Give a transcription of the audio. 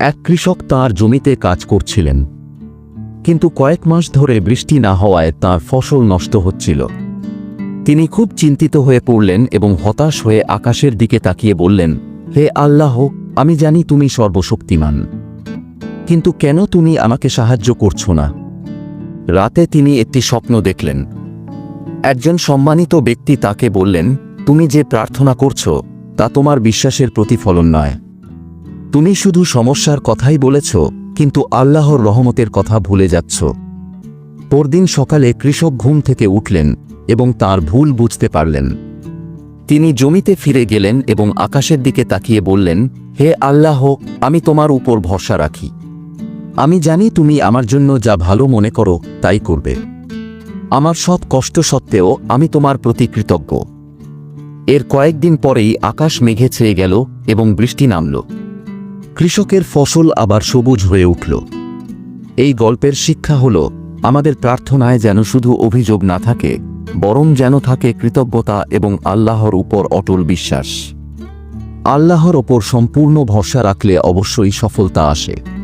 এক কৃষক তার জমিতে কাজ করছিলেন। কিন্তু কয়েক মাস ধরে বৃষ্টি না হওয়ায় তার ফসল নষ্ট হচ্ছিল। তিনি খুব চিন্তিত হয়ে পড়লেন এবং হতাশ হয়ে আকাশের দিকে তাকিয়ে বললেন, হে আল্লাহ, আমি জানি তুমি সর্বশক্তিমান। কিন্তু কেন তুমি আমাকে সাহায্য করছ না? রাতে তিনি একটি স্বপ্ন দেখলেন। একজন সম্মানিত ব্যক্তি তাকে বললেন, তুমি যে প্রার্থনা করছ, তা তোমার বিশ্বাসের প্রতিফলন নয়। তুমি শুধু সমস্যার কথাই বলেছ, কিন্তু আল্লাহর রহমতের কথা ভুলে যাচ্ছ। পরদিন সকালে কৃষক ঘুম থেকে উঠলেন এবং তার ভুল বুঝতে পারলেন। তিনি জমিতে ফিরে গেলেন এবং আকাশের দিকে তাকিয়ে বললেন, হে আল্লাহ, আমি তোমার উপর ভরসা রাখি। আমি জানি তুমি আমার জন্য যা ভালো মনে করো, তাই করবে। আমার সব কষ্ট সত্ত্বেও আমি তোমার প্রতি কৃতজ্ঞ। এর কয়েকদিন পরেই আকাশ মেঘে ছেয়ে গেল এবং বৃষ্টি নামল। কৃষকের ফসল আবার সবুজ হয়ে উঠল। এই গল্পের শিক্ষা হল, আমাদের প্রার্থনায় যেন শুধু অভিযোগ না থাকে, বরং যেন থাকে কৃতজ্ঞতা এবং আল্লাহর উপর অটল বিশ্বাস। আল্লাহর ওপর সম্পূর্ণ ভরসা রাখলে অবশ্যই সফলতা আসে।